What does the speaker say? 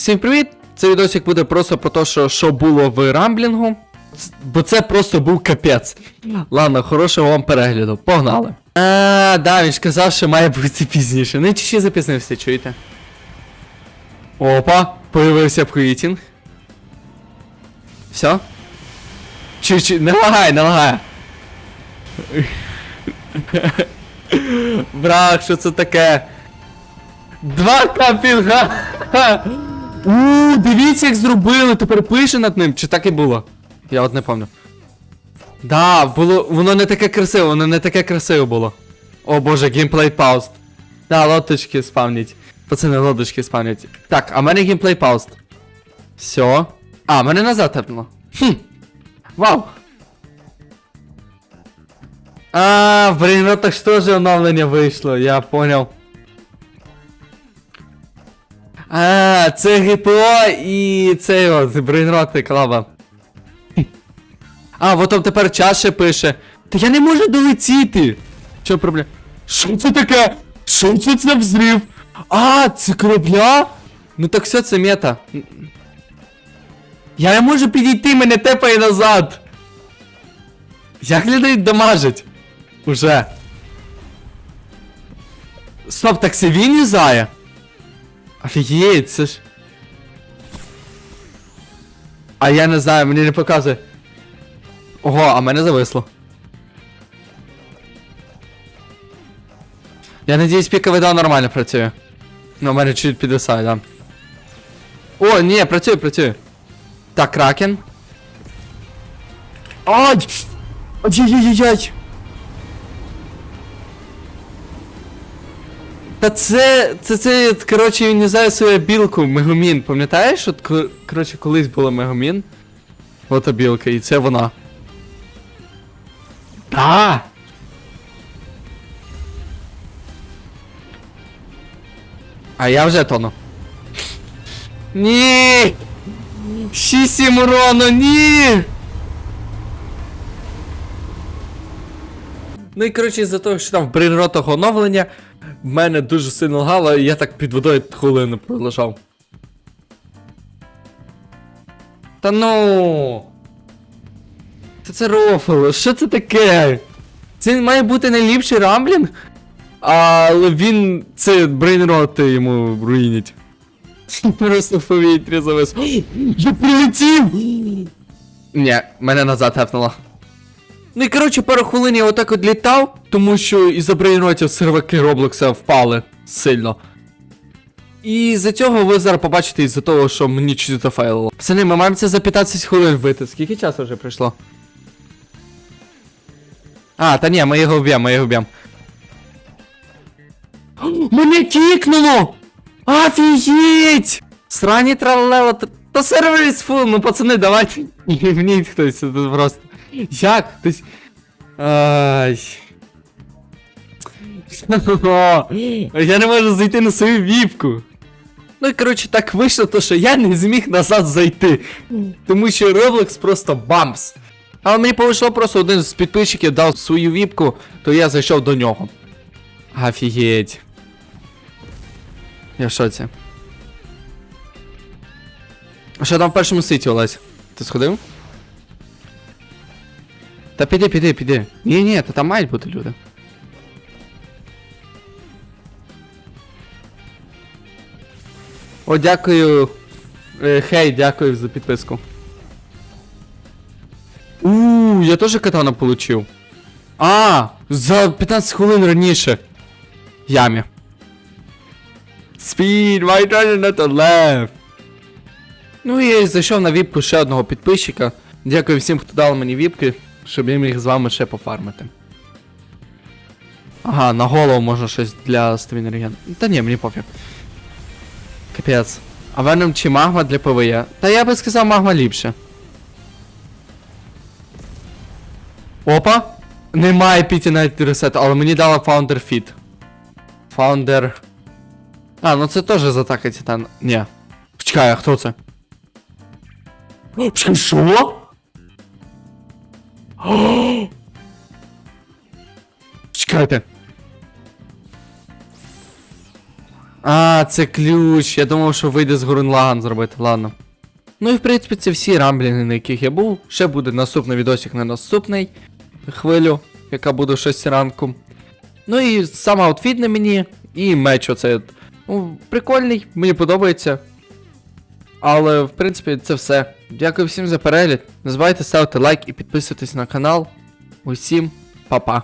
Всім привіт! Цей відосик буде просто про те, що, що було в рамблінгу. Бо це просто був капець. Ладно, хорошого вам перегляду. Погнали. А, да, він ж казав, що має бути пізніше. Ну, чи запізнився, чуєте? Опа, появився пхуїтінг. Все? Чи, чи, не лагай, не лагай. Брах, що це таке? Два капінга! У, дивіться, як зробили, тепер пише над ним. Чи так і було? Я от не пам'ятаю. Да, було. Воно не таке красиве, воно не таке красиве було. О боже, геймплей пауст. Да, лодочки спавнять. Пацани, лодочки спавнять. Так, а в мене геймплей пауст. Все. А, мене назад тепнуло. Хм. Вау. А, блин, ну так що ж оновлення вийшло, я понял. Це ГПО і це от, брейнроти клава. А, от там тепер чаше пише. Та я не можу долетіти. Що проблема? Що це таке? Що це це взрив? А, це корабля? Ну так все, це мета. Я не можу підійти, мене тепає назад. Як людей дамажить? Уже. Стоп, так це він юзає? Офігеть, це. А я не знаю, мені не показує. Ого, а мене зависло. Я надіюсь, піка вида нормально працює. Ну, у мене чуть підвисає, да. О, ні, працює, працює. Так, кракен. Ай! Ай-яй-яй-яй! Та це, це, це, коротше, він юзає свою білку Мегумін. Пам'ятаєш, от, коротше, колись була Мегумін. Ота білка, і це вона. А! А я вже тону. Ні! 6-7 урону, ні! Ну і коротше, за того, що там в брейнротах оновлення, в мене дуже сильно лагало, і я так під водою хвилину пролежав. Та ну. Та це рофл, що це таке? Це має бути найліпший рамблінг, але він. це брейнроти йому руїнять. Просто в повітрі завис. Я прилетів! Ні, мене назад тепнуло. Ну і коротше, пару хвилин я отак от літав, тому що із-за серваки Роблокса впали сильно. І за цього ви зараз побачите із-за того, що мені чуть зафайлило. Пацани, ми маємо це за 15 хвилин вбити. Скільки часу вже пройшло? А, та ні, ми його вб'ємо, ми його вб'ємо. Мене кікнуло! Офігеть! Срані тралело, та- сервер фул, ну пацани, давайте. Гівніть хтось просто. Як? Хтось. Ай. Я не можу зайти на свою віпку. Ну і коротше, так вийшло, то що я не зміг назад зайти. Тому що Roblox просто бамс. Але мені повийшло просто один з підписчиків дав свою віпку, то я зайшов до нього. Офігеть. Я в шоці. А що там в першому ситі, Олесь? Ти сходив? Та піди, піди, піди. Ні, ні, та там мають бути люди. О, дякую. Е, Хей, дякую за підписку. Ууу, я теж катана получив. А, за 15 хвилин раніше. Ямі. Speed, why don't you not left? Ну і я зайшов на віпку ще одного підписчика. Дякую всім, хто дав мені віпки, щоб я міг з вами ще пофармити. Ага, на голову можна щось для стаміни реген. Та ні, мені пофіг. Капець. А веном чи магма для ПВЕ? Та я би сказав магма ліпше. Опа! Немає піті навіть ресет, але мені дала Founder Fit. Founder. А, ну це теж з атаки Титан. Ні. Почекай, а хто це? Що? Чекайте. А, це ключ. Я думав, що вийде з Гуренлаган зробити. Ладно. Ну і в принципі це всі рамблінги, на яких я був. Ще буде наступний відосик на наступний хвилю, яка буде о 6 ранку. Ну і сам аутфіт на мені, і меч оце. Ну, прикольний, мені подобається. Але, в принципі, це все. Дякую всім за перегляд. Не забувайте ставити лайк і підписуватись на канал. Усім па-па.